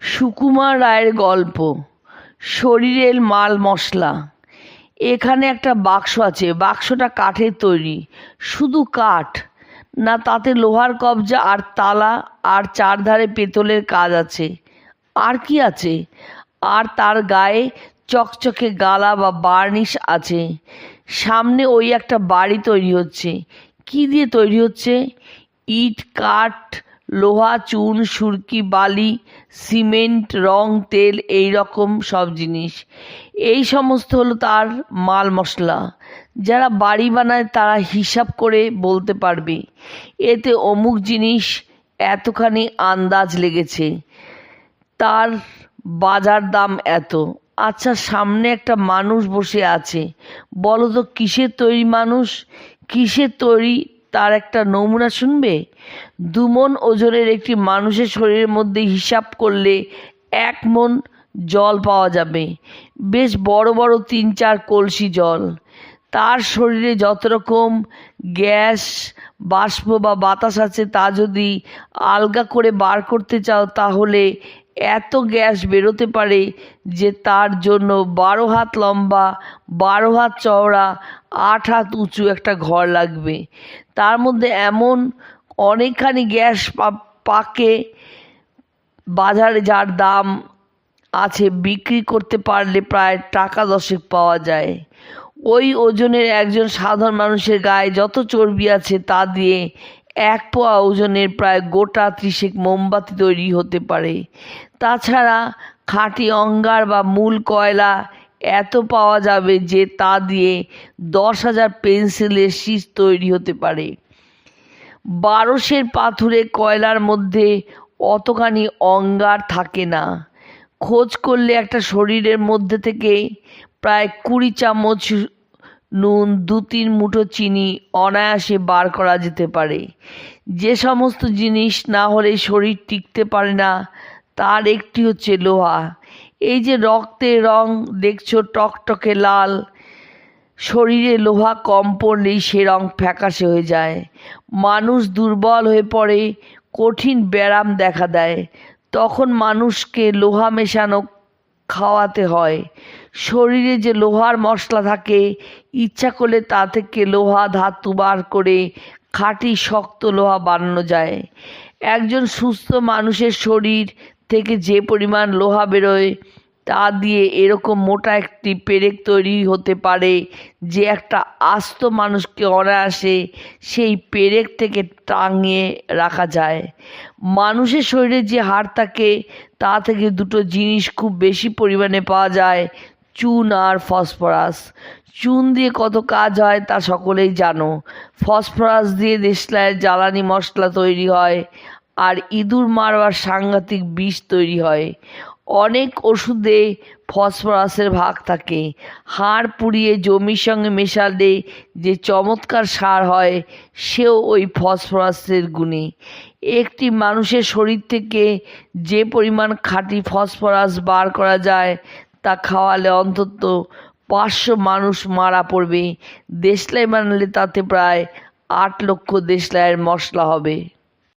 সুকুমার রায়ের গল্প, শরীরের মাল মশলা। এখানে একটা বাক্স আছে, বাক্সটা কাঠের তৈরি, শুধু কাঠ, না তাতে লোহার কবজা আর তালা আর চারধারে পেতলের কাজ আছে। আর কি আছে? আর তার গায়ে চকচকে গালা বা বার্নিশ আছে। সামনে ওই একটা বাড়ি তৈরি হচ্ছে। কি দিয়ে তৈরি হচ্ছে? ইট, কাঠ লোহা, চুন, সুরকি, বালি, সিমেন্ট, রং, তেল, এই রকম সব জিনিস। এই সমস্ত হলো তার মাল মশলা। যারা বাড়ি বানায় তারা হিসাব করে বলতে পারবে। এতে অমুক জিনিস এতখানি আন্দাজ লেগেছে। তার বাজার দাম এত। আচ্ছা সামনে একটা মানুষ বসে আছে। বলো তো, কিসের তৈরি মানুষ? কিসের তৈরি তার একটা নমুনা শুনবে? দুমন ওজনের একটি মানুষের শরীরের মধ্যে হিসাব করলে এক মন জল পাওয়া যাবে। বেশ বড় বড় তিন চার কলসি জল। তার শরীরে যত রকম গ্যাস, বাষ্প বা বাতাস আছে, তা যদি আলগা করে বার করতে চাও, তাহলে এত গ্যাস বেরোতে পারে যে তার জন্য বারো হাত লম্বা, বারো হাত চওড়া, আট হাত উঁচু একটা ঘর লাগবে। তার মধ্যে এমন অনেকখানি গ্যাস পাকে বাজারে যার দাম আছে বিক্রি করতে পারলে প্রায় টাকা দশেক পাওয়া যায়। ওই ওজনের একজন সাধারণ মানুষের গায়ে যত চর্বি আছে তা দিয়ে এক পোয়া ওজনের প্রায় গোটা ত্রিশেক মোমবাতি তৈরি হতে পারে। তাছাড়া খাঁটি অঙ্গার বা মূল কয়লা এত পাওয়া যাবে যে তা দিয়ে দশ হাজার পেন্সিলের শীষ তৈরি হতে পারে। বারোশের পাথুরে কয়লার মধ্যে অতখানি অঙ্গার থাকে না। খোঁজ করলে একটা শরীরের মধ্যে থেকে প্রায় কুড়ি চামচ নুন দু তিন মুঠো চিনি অনায়াসে বার করা যেতে পারে। যে সমস্ত জিনিস না হলে শরীর টিকতে পারে না, তার একটি হচ্ছে লোহা। এই যে রক্তের রং, দেখছ টকটকে লাল, শরীরে লোহা কম পড়লেই সে রং ফ্যাকাশে হয়ে যায়। মানুষ দুর্বল হয়ে পড়ে, কঠিন ব্যায়াম দেখা দেয়। তখন মানুষকে লোহা মেশানো খাওয়াতে হয়। শরীরে যে লোহার মশলা থাকে, ইচ্ছা করলে তা থেকে লোহা, ধাতু বার করে খাঁটি, শক্ত লোহা বানানো যায়। একজন সুস্থ মানুষের শরীর থেকে যে পরিমাণ লোহা বেরোয় তা দিয়ে এরকম মোটা একটি পেরেক তৈরি হতে পারে যে একটা আস্ত মানুষকে অনায়াসে সেই পেরেক থেকে টাঙিয়ে রাখা যায়। মানুষের শরীরে যে হাড় থাকে, তা থেকে দুটো জিনিস খুব বেশি পরিমাণে পাওয়া যায়, চুন আর ফসফরাস। চুন দিয়ে কত কাজ হয় তা সকলেই জানো। ফসফরাস দিয়ে দেশলায় জ্বালানি মশলা তৈরি হয়, আর ইঁদুর মারবার সাংঘাতিক বিষ তৈরি হয়। অনেক ওষুধে ফসফরাসের ভাগ থাকে। হাড় পুড়িয়ে জমির সঙ্গে মেশালে যে চমৎকার সার হয়, সেও ওই ফসফরাসের গুণে। একটি মানুষের শরীর থেকে যে পরিমাণ খাঁটি ফসফরাস বার করা যায়, তা খাওয়ালে অন্তত পাঁচশো মানুষ মারা পড়বে। দেশলাই বানালে তাতে প্রায় আট লক্ষ দেশলাইয়ের মশলা হবে।